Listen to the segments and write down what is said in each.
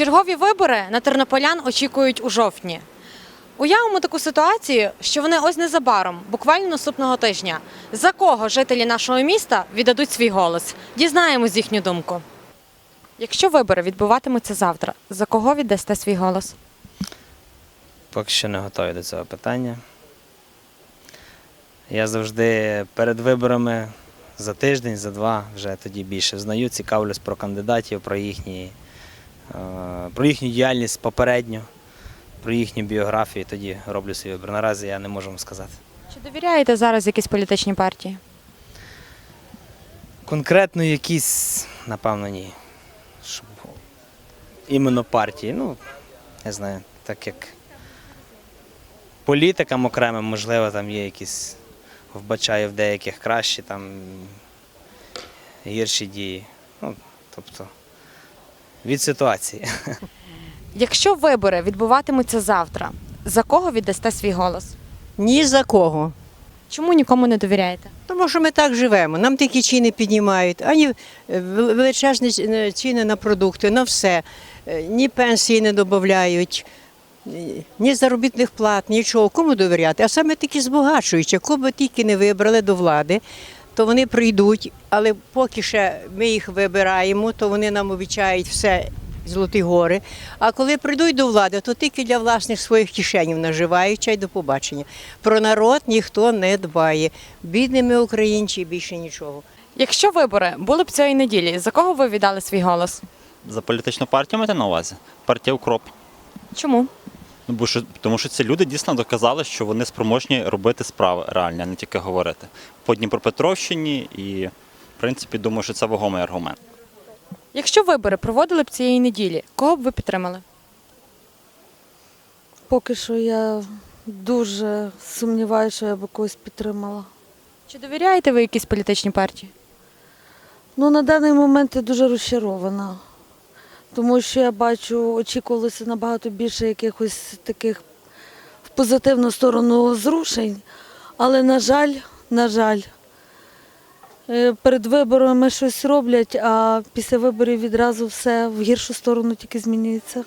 Чергові вибори на тернополян очікують у жовтні. Уявимо таку ситуацію, що вони ось незабаром, буквально наступного тижня. За кого жителі нашого міста віддадуть свій голос? Дізнаємось їхню думку. Якщо вибори відбуватимуться завтра, за кого віддасте свій голос? Поки що не готові до цього питання. Я завжди перед виборами за тиждень, за два вже тоді більше знаю, цікавлюсь про кандидатів, про їхні, про їхню діяльність попередню, про їхню біографію, тоді роблю свій вибір. Наразі я не можу вам сказати. Чи довіряєте зараз якісь політичні партії? Конкретно якісь, напевно, ні. Щоб іменно партії. Ну, не знаю, так як політикам окремим, можливо, там є якісь, вбачаю в деяких кращі, там гірші дії. Ну, тобто, від ситуації. Якщо вибори відбуватимуться завтра, за кого віддасте свій голос? Ні за кого. Чому нікому не довіряєте? Тому що ми так живемо. Нам такі ціни піднімають, ані е, величезні е, ціни на продукти, на все. Е, Ні пенсії не додають, ні заробітних плат, нічого. Кому довіряти? А саме такі збагачуючі. Кого тільки не вибрали до влади, то вони прийдуть, але поки ще ми їх вибираємо, то вони нам обіцяють все. Золоті гори. А коли прийдуть до влади, то тільки для власних своїх кишенів наживають чай до побачення. Про народ ніхто не дбає. Бідними українці більше нічого. Якщо вибори були б цієї неділі, за кого ви віддали свій голос? За політичну партію маєте на увазі? Партія Укроп. Чому? Ну, бо що, тому що ці люди дійсно доказали, що вони спроможні робити справи реальні, а не тільки говорити. По Дніпропетровщині і, в принципі, думаю, що це вагомий аргумент. Якщо вибори проводили б цієї неділі, кого б ви підтримали? Поки що я дуже сумніваюся, що я б когось підтримала. Чи довіряєте ви якісь політичні партії? Ну, на даний момент я дуже розчарована, тому що я бачу, очікувалося набагато більше якихось таких в позитивну сторону зрушень. Але, на жаль, на жаль, е, перед виборами щось роблять, а після виборів відразу все в гіршу сторону тільки змінюється.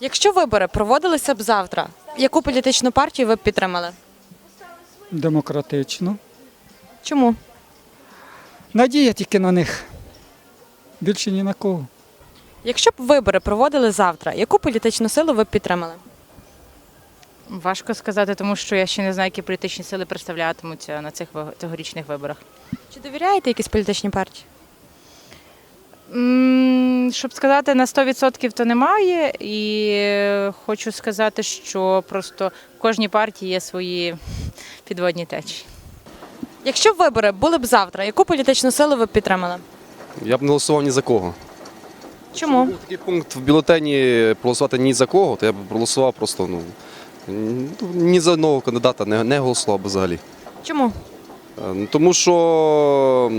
Якщо вибори проводилися б завтра, яку політичну партію ви б підтримали? демократично. Чому? Надія тільки на них. Більше ні на кого. Якщо б вибори проводили завтра, яку політичну силу ви б підтримали? Важко сказати, тому що я ще не знаю, які політичні сили представлятимуться на цих цьогорічних виборах. Чи довіряєте якісь політичні партії? М, Щоб сказати на 100% то немає, і хочу сказати, що просто в кожній партії є свої підводні течії. Якщо б вибори були б завтра, яку політичну силу ви б підтримали? Я б не голосував ні за кого. Чому? Був такий пункт в бюлетені проголосувати ні за кого, то я б проголосував просто ну, ні за одного кандидата не, не голосував би взагалі. Чому? Е, ну, Тому що,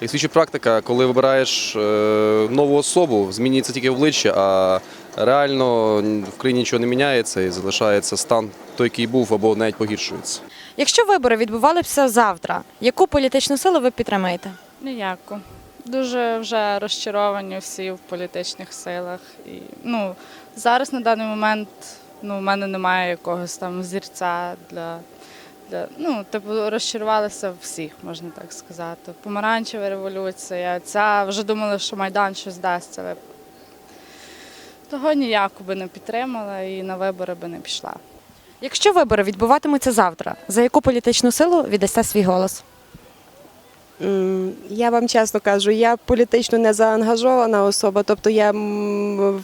як свідчить практика, коли вибираєш е, нову особу, змінюється тільки обличчя, а реально в країні нічого не міняється і залишається стан той, який був, або навіть погіршується. Якщо вибори відбувалися завтра, яку політичну силу ви підтримаєте? Ніяко. Дуже вже розчаровані всі в політичних силах. І, ну, зараз на даний момент ну, в мене немає якогось там зірця для. для ну, типу, розчарувалися всіх, можна так сказати. Помаранчева революція. Ця вже думали, що Майдан щось дасть, але того ніяко би не підтримала і на вибори би не пішла. Якщо вибори відбуватимуться завтра, за яку політичну силу віддасте свій голос? Я вам чесно кажу, я політично не заангажована особа, тобто я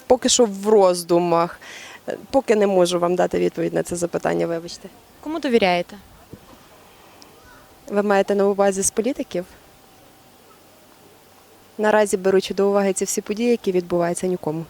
поки що в роздумах. Е, Поки не можу вам дати відповідь на це запитання, вибачте. Кому довіряєте? Ви маєте на увазі з політиків? Наразі беручи до уваги ці всі події, які відбуваються нікому.